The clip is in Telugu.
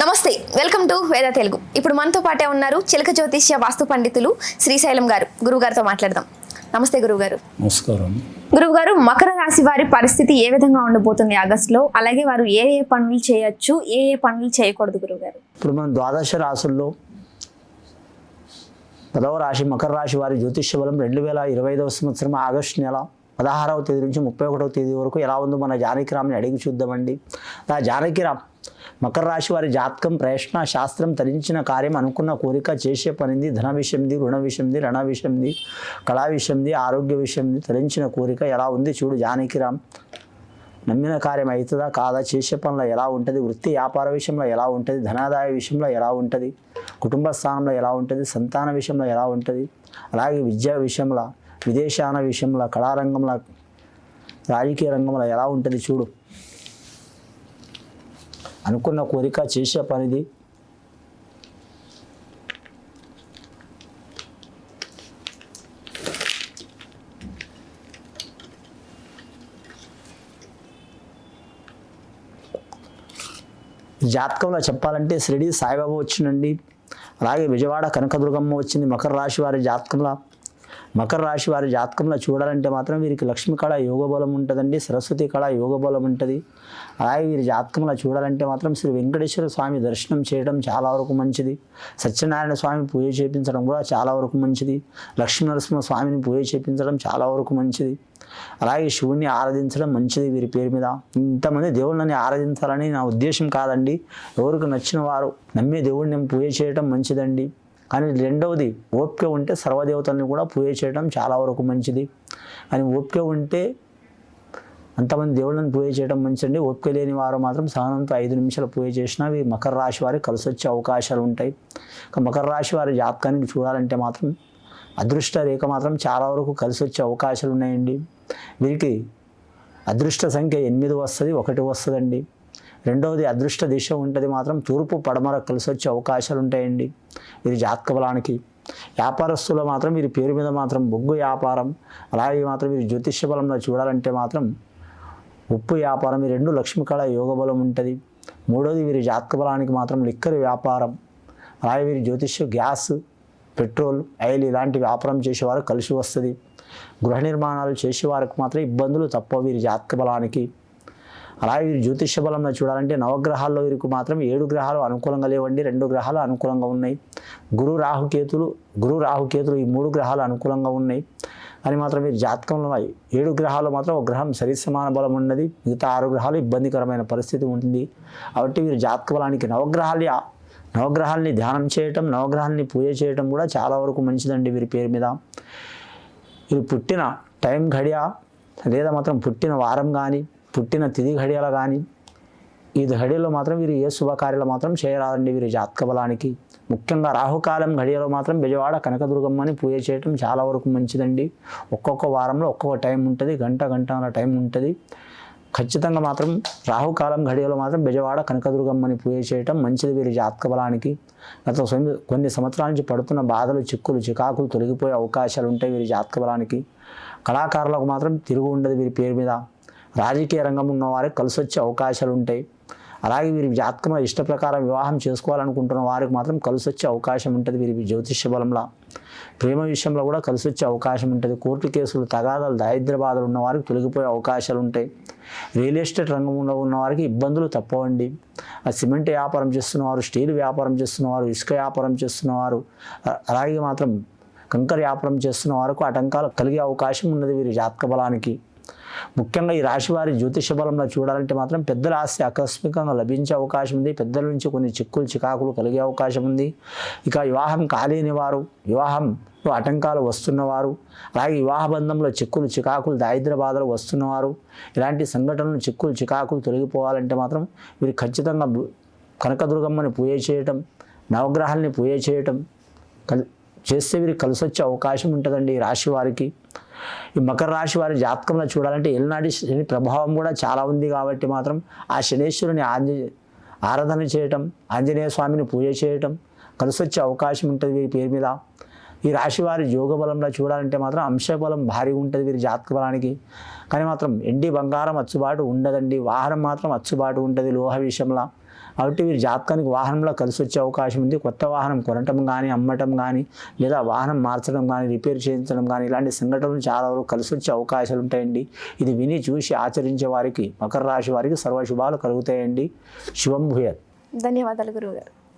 నమస్తే వెల్కమ్ టు వేద తెలుగు. ఇప్పుడు మనతో పాటే ఉన్నారు చిలక జ్యోతిష్య వాస్తు పండితులు శ్రీశైలం గారు. గురువు గారితో మాట్లాడదాం. నమస్తే గురువు గారు నమస్కారం. గురువు గారు మకర రాశి వారి పరిస్థితి ఏ విధంగా ఉండబోతుంది ఆగస్టులో? అలాగే వారు ఏ ఏ పనులు చేయొచ్చు ఏ ఏ పనులు చేయకూడదు గురువు గారు ఇప్పుడు మనం ద్వాదశ రాశుల్లో పదవ రాశి మకర రాశి వారి జ్యోతిష్య బలం రెండు వేల ఇరవై ఐదవ సంవత్సరం ఆగస్టు నెల పదహారవ తేదీ నుంచి ముప్పై ఒకటవ తేదీ వరకు ఎలా ఉందో మన జానకిరామ్ని అడిగి చూద్దామండి. ఆ జానకిరామ్ మకర రాశి వారి జాతకం ప్రయత్న శాస్త్రం తరించిన కార్యం అనుకున్న కోరిక చేసే పనింది. ధన విషయంది రుణ విషయంది రణ విషయంది కళా విషయంది ఆరోగ్య విషయంది తరించిన కోరిక ఎలా ఉంది చూడు జానకిరామ్. నమ్మిన కార్యం అవుతుందా కాదా చేసే పనిలో ఎలా ఉంటుంది వృత్తి వ్యాపార విషయంలో ఎలా ఉంటుంది ధనాదాయ విషయంలో ఎలా ఉంటుంది కుటుంబ స్థానంలో ఎలా ఉంటుంది సంతాన విషయంలో ఎలా ఉంటుంది అలాగే విద్యా విషయంలో విదేశాన విషయంలో కళారంగంలో రాజకీయ రంగంలో ఎలా ఉంటుంది చూడు. అనుకున్న కోరిక చేసే పనిది. జాతకంలో చెప్పాలంటే షిరిడి సాయిబాబా వచ్చిందండి అలాగే విజయవాడ కనకదుర్గమ్మ వచ్చింది. మకర రాశి వారి జాతకంలో మకర రాశి వారి జాతకంలో చూడాలంటే మాత్రం వీరికి లక్ష్మి కళ యోగ బలం ఉంటుందండి సరస్వతి కళ యోగ బలం ఉంటుంది. అలాగే వీరి జాతకంలో చూడాలంటే మాత్రం శ్రీ వెంకటేశ్వర స్వామి దర్శనం చేయడం చాలా వరకు మంచిది. సత్యనారాయణ స్వామి పూజ చేపించడం కూడా చాలా వరకు మంచిది. లక్ష్మీ నరసింహ స్వామిని పూజ చేపించడం చాలా వరకు మంచిది. అలాగే శివుణ్ణి ఆరాధించడం మంచిది వీరి పేరు మీద. ఇంతమంది దేవుళ్ళని ఆరాధించాలని నా ఉద్దేశం కాదండి. ఎవరికి నచ్చిన వారు నమ్మే దేవుడిని పూజ చేయడం మంచిదండి. కానీ రెండవది ఓపిక ఉంటే సర్వదేవతల్ని కూడా పూజ చేయడం చాలా వరకు మంచిది. కానీ ఓపిక ఉంటే అంతమంది దేవుళ్ళని పూజ చేయడం మంచిదండి. ఓపిక లేని వారు మాత్రం సహనంతో ఐదు నిమిషాలు పూజ చేసినా అవి మకర రాశి వారికి కలిసి వచ్చే అవకాశాలు ఉంటాయి. మకర రాశి వారి జాతకానికి చూడాలంటే మాత్రం అదృష్ట రేఖ మాత్రం చాలా వరకు కలిసి వచ్చే అవకాశాలు ఉన్నాయండి. వీరికి అదృష్ట సంఖ్య ఎనిమిది వస్తుంది ఒకటి వస్తుందండి. రెండవది అదృష్ట దిశ ఉంటుంది మాత్రం తూర్పు పడమర కలిసి వచ్చే అవకాశాలు ఉంటాయండి. ఇది జాతక బలానికి. వ్యాపారస్తులు మాత్రం వీరి పేరు మీద మాత్రం బొగ్గు వ్యాపారం అలాగే మాత్రం వీరి జ్యోతిష్య బలంలో చూడాలంటే మాత్రం ఉప్పు వ్యాపారం ఈ రెండు లక్ష్మీ కళ యోగ బలం ఉంటుంది. మూడోది వీరి జాతక బలానికి మాత్రం లిక్కర్ వ్యాపారం అలాగే వీరి జ్యోతిష్య గ్యాస్ పెట్రోల్ ఆయిల్ ఇలాంటి వ్యాపారం చేసేవారు కలిసి వస్తుంది. గృహ నిర్మాణాలు చేసేవారికి మాత్రం ఇబ్బందులు తప్ప వీరి జాతక బలానికి. అలాగే వీరి జ్యోతిష్య బలంలో చూడాలంటే నవగ్రహాల్లో వీరికి మాత్రం ఏడు గ్రహాలు అనుకూలంగా లేవండి రెండు గ్రహాలు అనుకూలంగా ఉన్నాయి. గురు రాహుకేతులు గురు రాహుకేతులు ఈ మూడు గ్రహాలు అనుకూలంగా ఉన్నాయి. అని మాత్రం మీరు జాతకంలో ఏడు గ్రహాలు మాత్రం ఒక గ్రహం సరిసమాన బలం ఉన్నది మిగతా ఆరు గ్రహాలు ఇబ్బందికరమైన పరిస్థితి ఉంటుంది. కాబట్టి వీరి జాతక బలానికి నవగ్రహాలు నవగ్రహాల్ని ధ్యానం చేయటం నవగ్రహాల్ని పూజ చేయటం కూడా చాలా వరకు మంచిదండి వీరి పేరు మీద. వీరు పుట్టిన టైం ఘడియా లేదా మాత్రం పుట్టిన వారం కానీ పుట్టిన తిది ఘడియలు కానీ ఈ ఘడియలో మాత్రం వీరు ఏ శుభకార్యాలు మాత్రం చేయరాదండి వీరి జాతక బలానికి ముఖ్యంగా రాహుకాలం ఘడియలో మాత్రం బెజవాడ కనకదుర్గమ్మని పూజ చేయటం చాలా వరకు మంచిదండి. ఒక్కొక్క వారంలో ఒక్కొక్క టైం ఉంటుంది గంట గంట టైం ఉంటుంది. ఖచ్చితంగా మాత్రం రాహుకాలం ఘడియలో మాత్రం బెజవాడ కనకదుర్గమ్మని పూజ చేయటం మంచిది వీరి జాతక బలానికి గత కొన్ని- కొన్ని సంవత్సరాల నుంచి పడుతున్న బాధలు చిక్కులు చికాకులు తొలగిపోయే అవకాశాలు ఉంటాయి వీరి జాతక బలానికి కళాకారులకు మాత్రం తిరుగు ఉండదు వీరి పేరు మీద. రాజకీయ రంగం ఉన్న వారికి కలిసి వచ్చే అవకాశాలు ఉంటాయి అలాగే వీరి జాతకంలో ఇష్ట ప్రకారం వివాహం చేసుకోవాలనుకుంటున్న వారికి మాత్రం కలిసి వచ్చే అవకాశం ఉంటుంది వీరి జ్యోతిష్య బలంలో. ప్రేమ విషయంలో కూడా కలిసి వచ్చే అవకాశం ఉంటుంది. కోర్టు కేసులు తగాదాలు దారిద్ర బాధలు ఉన్న వారికి తొలగిపోయే అవకాశాలు ఉంటాయి రియల్ ఎస్టేట్ రంగంలో ఉన్న వారికి ఇబ్బందులు తప్పవండి. ఆ సిమెంట్ వ్యాపారం చేస్తున్నవారు స్టీల్ వ్యాపారం చేస్తున్నవారు ఇసుక వ్యాపారం చేస్తున్నవారు అలాగే మాత్రం కంకర వ్యాపారం చేస్తున్న వారికి ఆటంకాలు కలిగే అవకాశం ఉన్నది వీరి జాతక బలానికి. ముఖ్యంగా ఈ రాశి వారి జ్యోతిష బలంలో చూడాలంటే మాత్రం పెద్దల ఆస్తి ఆకస్మికంగా లభించే అవకాశం ఉంది. పెద్దల నుంచి కొన్ని చిక్కులు చికాకులు కలిగే అవకాశం ఉంది. ఇక వివాహం కాలేని వారు వివాహంలో ఆటంకాలు వస్తున్నవారు అలాగే వివాహ బంధంలో చిక్కులు చికాకులు దారిద్ర బాధలు వస్తున్నవారు ఇలాంటి సంఘటనలు చిక్కులు చికాకులు తొలగిపోవాలంటే మాత్రం వీరు ఖచ్చితంగా కనకదుర్గమ్మని పూజ చేయటం నవగ్రహాల్ని పూజ చేయటం చేస్తే వీరికి కలిసి వచ్చే అవకాశం ఉంటుందండి ఈ రాశి వారికి. ఈ మకర రాశి వారి జాతకంలో చూడాలంటే ఎల్నాటి శని ప్రభావం కూడా చాలా ఉంది కాబట్టి మాత్రం ఆ శనేశ్వరుని ఆంజ ఆరాధన చేయటం ఆంజనేయ స్వామిని పూజ చేయటం కలిసి వచ్చే అవకాశం ఉంటుంది వీరి పేరు మీద. ఈ రాశి వారి యోగ బలంలో చూడాలంటే మాత్రం అంశబలం భారీగా ఉంటుంది వీరి జాతక బలానికి. కానీ మాత్రం ఎండి బంగారం అచ్చుబాటు ఉండదండి. వాహనం మాత్రం అచ్చుబాటు ఉంటుంది లోహ విషయంలో. కాబట్టి వీరి జాతకానికి వాహనంలో కలిసి వచ్చే అవకాశం ఉంది. కొత్త వాహనం కొనటం కానీ అమ్మటం కానీ లేదా వాహనం మార్చడం కానీ రిపేర్ చేయించడం కానీ ఇలాంటి సంఘటనలు చాలా వరకు కలిసి వచ్చే అవకాశాలు ఉంటాయండి. ఇది విని చూసి ఆచరించే వారికి మకర రాశి వారికి సర్వశుభాలు కలుగుతాయండి. శుభం భూయత్. ధన్యవాదాలు గురువు గారు